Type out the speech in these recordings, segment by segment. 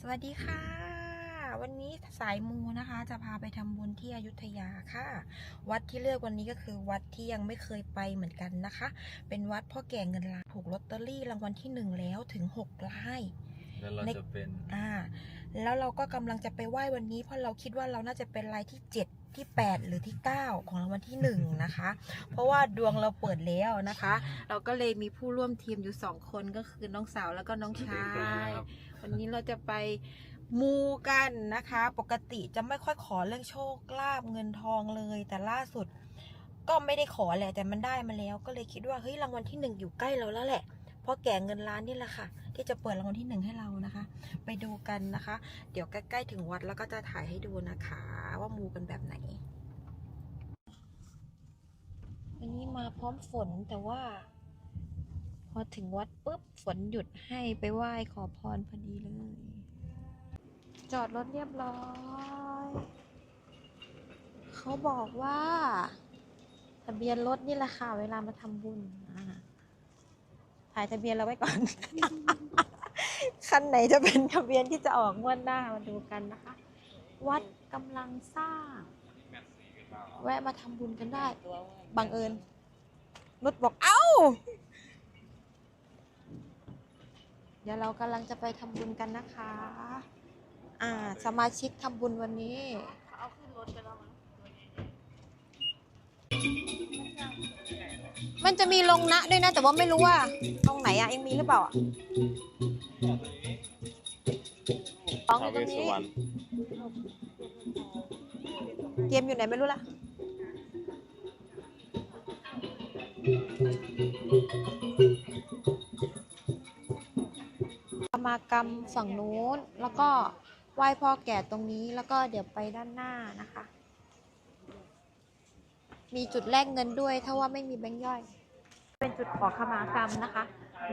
สวัสดีค่ะ วันนี้สายมูนะคะ จะพาไปทำบุญที่อยุธยาค่ะ วัดที่เลือกวันนี้ก็คือวัดที่ยังไม่เคยไปเหมือนกันนะคะ เป็นวัดพ่อแก่เงินล้านถูกลอตเตอรี่รางวัลที่หนึ่งแล้วถึงหกล้านแล้วเราจะเป็นอ่า แล้วเราก็กำลังจะไปไหว้วันนี้เพราะเราคิดว่าเราน่าจะเป็นรายที่เจ็ดที่แปดหรือที่เก้าของรางวัลที่หนึ่งนะคะ เพราะว่าดวงเราเปิดแล้วนะคะ เราก็เลยมีผู้ร่วมทีมอยู่สองคนก็คือน้องสาวแล้วก็น้องชายครับวั นี้เราจะไปมูกันนะคะ ปกติจะไม่ค่อยขอเรื่องโชคลาภเงินทองเลย แต่ล่าสุดก็ไม่ได้ขอแหละ แต่มันได้มาแล้ว ก็เลยคิดว่าเฮ้ยรางวัลที่หนึ่งอยู่ใกล้เราแล้วแหละเพราะแก่เงินล้านนี่แหละค่ะ ที่จะเปิดรางวัลที่หนึ่งให้เรานะคะ ไปดูกันนะคะ เดี๋ยวใกล้ๆถึงวัดแล้วก็จะถ่ายให้ดูนะคะ ว่ามูกันแบบไหนวันนี้มาพร้อมฝนแต่ว่า อถึงวัดปุ๊บฝนหยุดให้ไปไหว้ขอพรพอดีเลย จอดรถเรียบร้อย เขาบอกว่า ทะเบียนรถนี่แหละค่ะเวลามาทำบุญถ่ายทะเบียนเราไว้ก่อน คันไหนจะเป็นทะเบียนที่จะออกงวดหน้ามาดูกันนะคะ วัดกำลังสร้าง แวะมาทำบุญกันได้ บังเอิญนุชบอกเอ้า เดี๋ยวเรากำลังจะไปทำบุญกันนะคะ อ่า สมาชิกทำบุญวันนี้ เอาขึ้นรถไปแล้วมั้งมันจะมีลงนะด้วยนะ แต่ว่าไม่รู้ว่าตรงไหนอะยังมีหรือเปล่าอะลองอยู่ตรงนี้เกมอยู่ไหนไม่รู้ละ มากรรมฝั่งนู้น แล้วก็ไหว้พ่อแก่ตรงนี้ แล้วก็เดี๋ยวไปด้านหน้านะคะ มีจุดแลกเงินด้วย ถ้าว่าไม่มีแบงค์ย่อย เป็นจุดขอขมากรรมนะคะ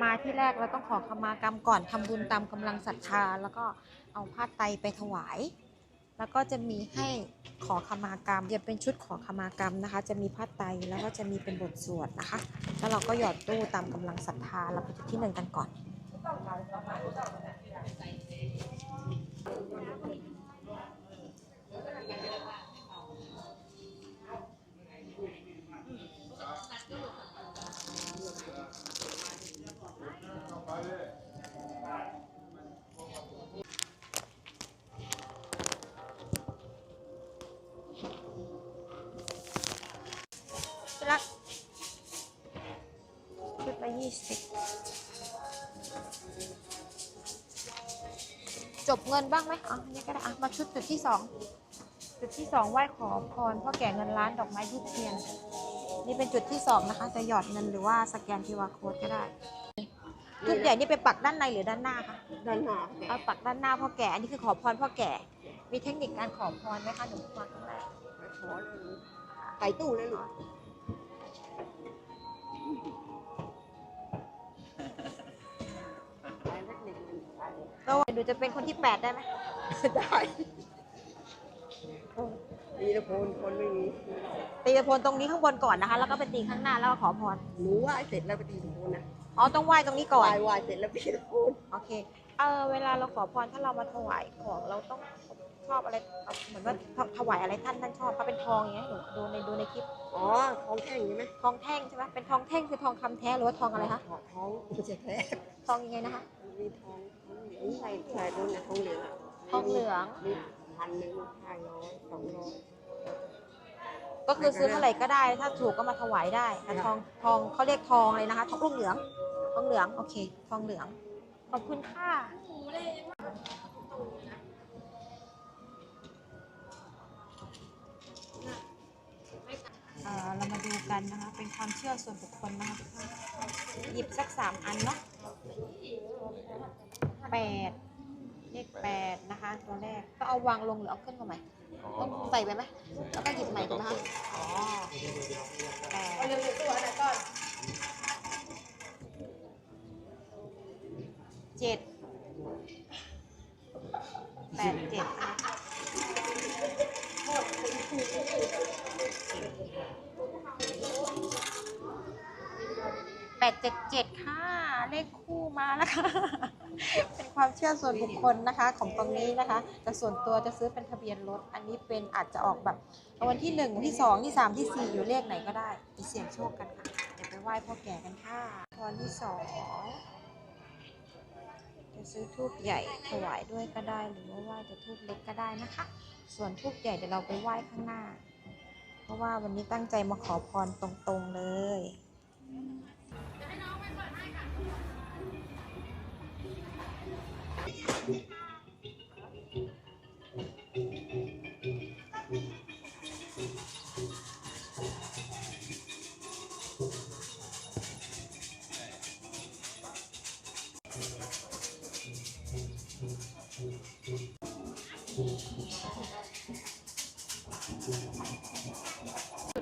มาที่แรกเราต้องขอขมากรรมก่อนทำบุญตามกำลังศรัทธา แล้วก็เอาผ้าไตรไปถวาย แล้วก็จะมีให้ขอขมากรรมจะเป็นชุดขอขมากรรมนะคะ จะมีผ้าไตรแล้วก็จะมีเป็นบทสวดนะคะ แล้วเราก็หยอดตู้ตามกำลังศรัทธาเราไปจุดที่หนึ่งกันก่อน จบเงินบ้างไหมอ๋อนี่ก็ได้อะมาชุดจุดที่สองจุดที่สองไหว้ขอพรพ่อแก่เงินล้านดอกไม้ทูบเทียน นี่เป็นจุดที่สองนะคะ จะหยอดเงินหรือว่าสแกน QR code ก็ได้ทูบใหญ่นี่ไปปักด้านในหรือด้านหน้าคะด้านหน้าเอาปักด้านหน้าพ่อแก่อันนี้คือขอพรพ่อแก่ มีเทคนิคการขอพรไหมคะหนูมาครั้งแรกขอเลยไก่ตู้เลยลูก แล้วหนูจะเป็นคนที่แปดได้ไหมได้มีแต่คนคนไม่มีตีตะโพนตรงนี้ข้างบนก่อนนะคะ แล้วก็ไปตีข้างหน้าแล้วก็ขอพรหนูไหว่าเสร็จแล้วไปตีตะโพนนะอ๋อต้องไหว้ตรงนี้ก่อนวายวายเสร็จแล้วไปตีตะโพนโอเคเออเวลาเราขอพรถ้าเรามาถวายของเราต้องชอบอะไรเอาเหมือนว่าถถวายอะไรท่านท่านชอบถ้าเป็นทองอย่างเงี้ยหนูดูในดูในคลิปอ๋อของแท่งใช่ไหมทองแท่งใช่ไหมเป็นทองแท่งคือทองคำแท้หรือว่าทองอะไรคะทองทองไม่ใช่แท้ทองยังไงนะคะมีทอง ทองเหลืองใส่ใส่ดูนะทองเหลืองอะทองเหลืองมีพันหนึ่งห้าร้อยสองร้อยก็คือซื้อเท่าไหร่ก็ได้ ถ้าถูกก็มาถวายได้แต่ทองทองเขาเรียกทองเลยนะคะ ทองลูกเหลือง ทองเหลือง โอเค ทองเหลือง ขอบคุณค่ะเอ่อเรามาดูกันนะคะ เป็นความเชื่อส่วนบุคคลนะคะทุกท่านหยิบสักสามอันเนาะ แปดเลขแปดนะคะ ตัวแรกก็เอาวางลงหรือเอาขึ้นมาใหม่ต้องใส่ไปไหมแล้วก็หยิบใหม่ถูกไหมคะอ๋อแปดเรื่องตัวอะก่อนเจ็ดแปดเจ็ดนะคะแปดเจ็ดเจ็ดค่ะ เลขคู่มาแล้วค่ะเป็นความเชื่อส่วนบุคคลนะคะ ของตรงนี้นะคะ แต่ส่วนตัวจะซื้อเป็นทะเบียนรถ อันนี้เป็นอาจจะออกแบบวันที่หนึ่งที่สองที่สามที่สี่อยู่เลขไหนก็ได้ไปเสี่ยงโชคกันค่ะเดี๋ยวไปไหว้พ่อแก่กันค่ะวันที่สองจะซื้อทูบใหญ่ถวายด้วยก็ได้ หรือว่าไหว้จะทูบเล็กก็ได้นะคะ ส่วนทูบใหญ่เดี๋ยวเราไปไหว้ข้างหน้า เพราะว่าวันนี้ตั้งใจมาขอพรตรงๆเลย จุ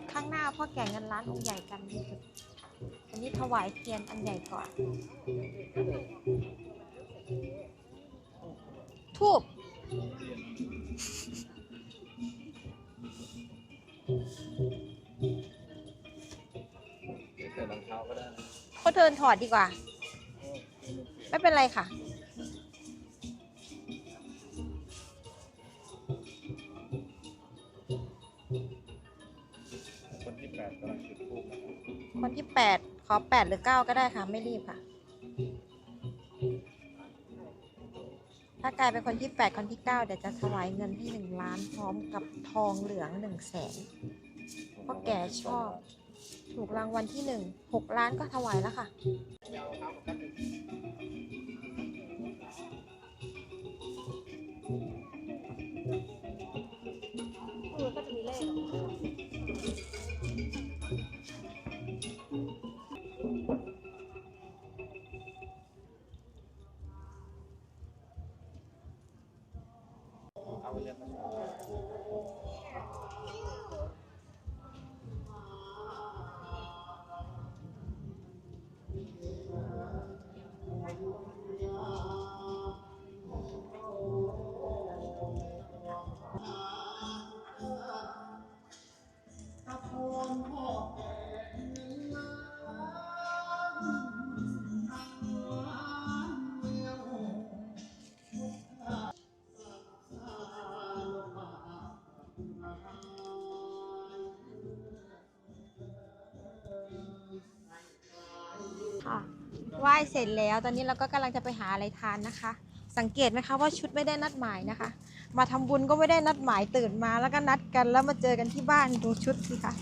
ดข้างหน้าพ่อแก่เงินล้านองค์ใหญ่กันนี่จุดอันนี้ถวายเทียนอันใหญ่ก่อน ทูบใส่รองเท้าก็ได้นะก็เทินถอดดีกว่า ไม่เป็นไรค่ะ คนที่แปดกำลังจุดทูบนะครับ คนที่แปดขอแปดหรือเก้าก็ได้ค่ะ ไม่รีบค่ะ ถ้ากลายเป็นคนที่แปดคนที่เก้าเดี๋ยวจะถวายเงินให้หนึ่งล้านพร้อมกับทองเหลืองหนึ่งแสนเพราะแกชอบ ถูกรางวัลที่หนึ่งหกล้านก็ถวายแล้วค่ะ ค่ะ ไหว้เสร็จแล้วตอนนี้เราก็กำลังจะไปหาอะไรทานนะคะ สังเกตไหมคะว่าชุดไม่ได้นัดหมายนะคะ มาทำบุญก็ไม่ได้นัดหมายตื่นมาแล้วก็นัดกันแล้วมาเจอกันที่บ้านดูชุดสิคะ